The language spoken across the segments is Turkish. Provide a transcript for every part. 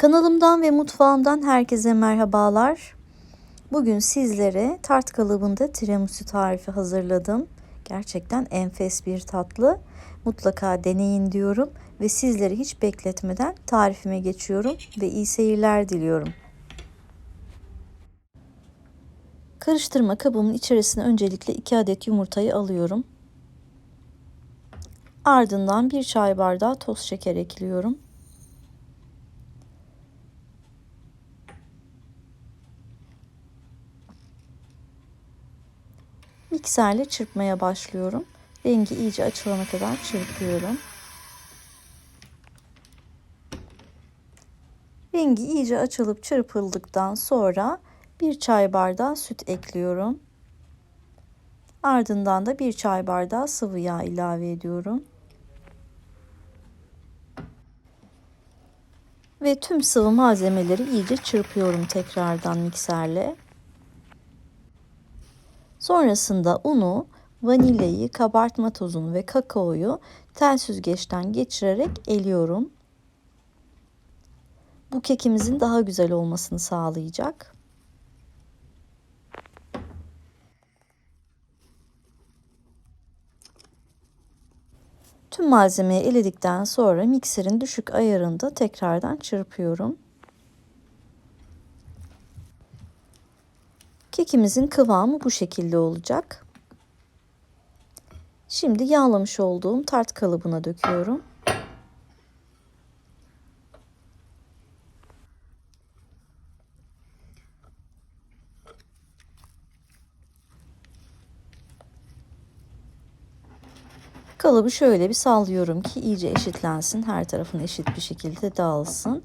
Kanalımdan ve mutfağımdan herkese merhabalar. Bugün sizlere tart kalıbında tiramisu tarifi hazırladım. Gerçekten enfes bir tatlı. Mutlaka deneyin diyorum ve sizleri hiç bekletmeden tarifime geçiyorum ve iyi seyirler diliyorum. Karıştırma kabımın içerisine öncelikle 2 adet yumurtayı alıyorum. Ardından 1 çay bardağı toz şeker ekliyorum. Mikserle çırpmaya başlıyorum. Rengi iyice açılana kadar çırpıyorum. Rengi iyice açılıp çırpıldıktan sonra bir çay bardağı süt ekliyorum. Ardından da bir çay bardağı sıvı yağ ilave ediyorum. Ve tüm sıvı malzemeleri iyice çırpıyorum tekrardan mikserle. Sonrasında unu, vanilyayı, kabartma tozunu ve kakaoyu tel süzgeçten geçirerek eliyorum. Bu kekimizin daha güzel olmasını sağlayacak. Tüm malzemeyi eledikten sonra mikserin düşük ayarında tekrardan çırpıyorum. Kekimizin kıvamı bu şekilde olacak. Şimdi yağlamış olduğum tart kalıbına döküyorum. Kalıbı şöyle bir sallıyorum ki iyice eşitlensin. Her tarafın eşit bir şekilde dağılsın.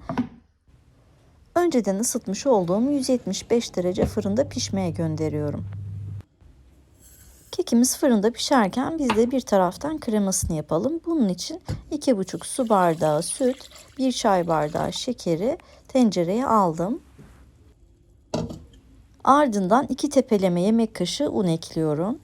Önceden ısıtmış olduğum 175 derece fırında pişmeye gönderiyorum. Kekimiz fırında pişerken biz de bir taraftan kremasını yapalım. Bunun için 2,5 su bardağı süt, 1 çay bardağı şekeri tencereye aldım. Ardından 2 tepeleme yemek kaşığı un ekliyorum.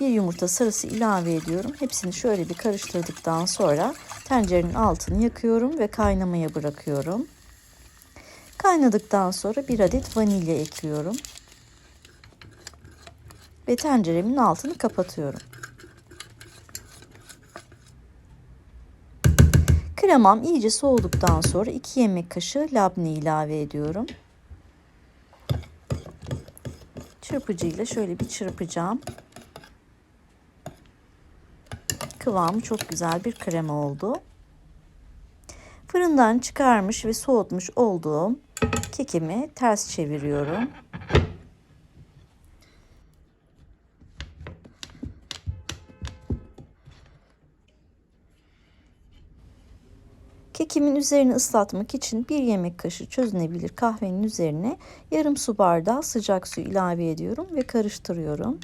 Bir yumurta sarısı ilave ediyorum. Hepsini şöyle bir karıştırdıktan sonra tencerenin altını yakıyorum ve kaynamaya bırakıyorum. Kaynadıktan sonra bir adet vanilya ekliyorum. Ve tenceremin altını kapatıyorum. Kremam iyice soğuduktan sonra 2 yemek kaşığı labne ilave ediyorum. Çırpıcıyla şöyle bir çırpacağım. Kıvamı çok güzel bir krema oldu. Fırından çıkarmış ve soğutmuş olduğum kekimi ters çeviriyorum. Kekimin üzerini ıslatmak için bir yemek kaşığı çözünebilir kahvenin üzerine yarım su bardağı sıcak su ilave ediyorum ve karıştırıyorum.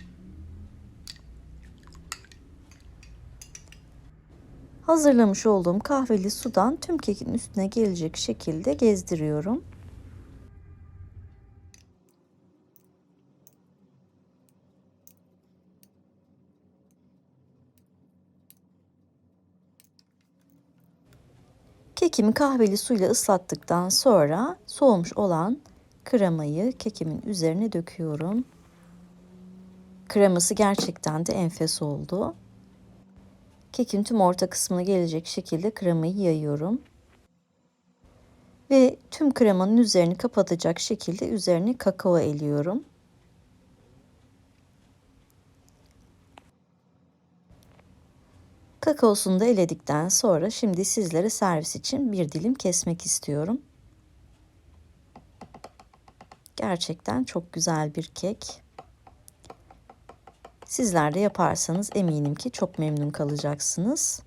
Hazırlamış olduğum kahveli sudan tüm kekin üstüne gelecek şekilde gezdiriyorum. Kekimi kahveli suyla ıslattıktan sonra soğumuş olan kremayı kekimin üzerine döküyorum. Kreması gerçekten de enfes oldu. Kekin tüm orta kısmına gelecek şekilde kremayı yayıyorum. Ve tüm kremanın üzerini kapatacak şekilde üzerine kakao eliyorum. Kakaosunu da eledikten sonra şimdi sizlere servis için bir dilim kesmek istiyorum. Gerçekten çok güzel bir kek. Sizler de yaparsanız eminim ki çok memnun kalacaksınız.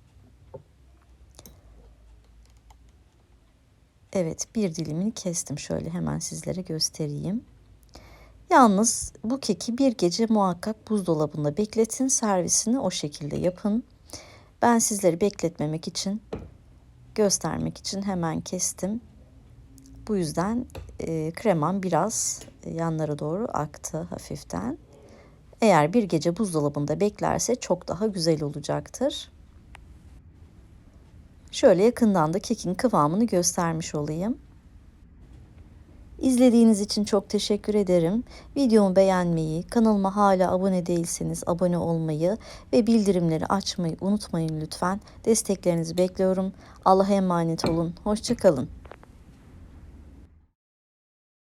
Evet bir dilimini kestim şöyle hemen sizlere göstereyim. Yalnız bu keki bir gece muhakkak buzdolabında bekletin servisini o şekilde yapın. Ben sizleri bekletmemek için göstermek için hemen kestim. Bu yüzden e, kremam biraz yanlara doğru aktı hafiften. Eğer bir gece buzdolabında beklerse çok daha güzel olacaktır. Şöyle yakından da kekin kıvamını göstermiş olayım. İzlediğiniz için çok teşekkür ederim. Videomu beğenmeyi, kanalıma hala abone değilseniz abone olmayı ve bildirimleri açmayı unutmayın lütfen. Desteklerinizi bekliyorum. Allah'a emanet olun. Hoşçakalın.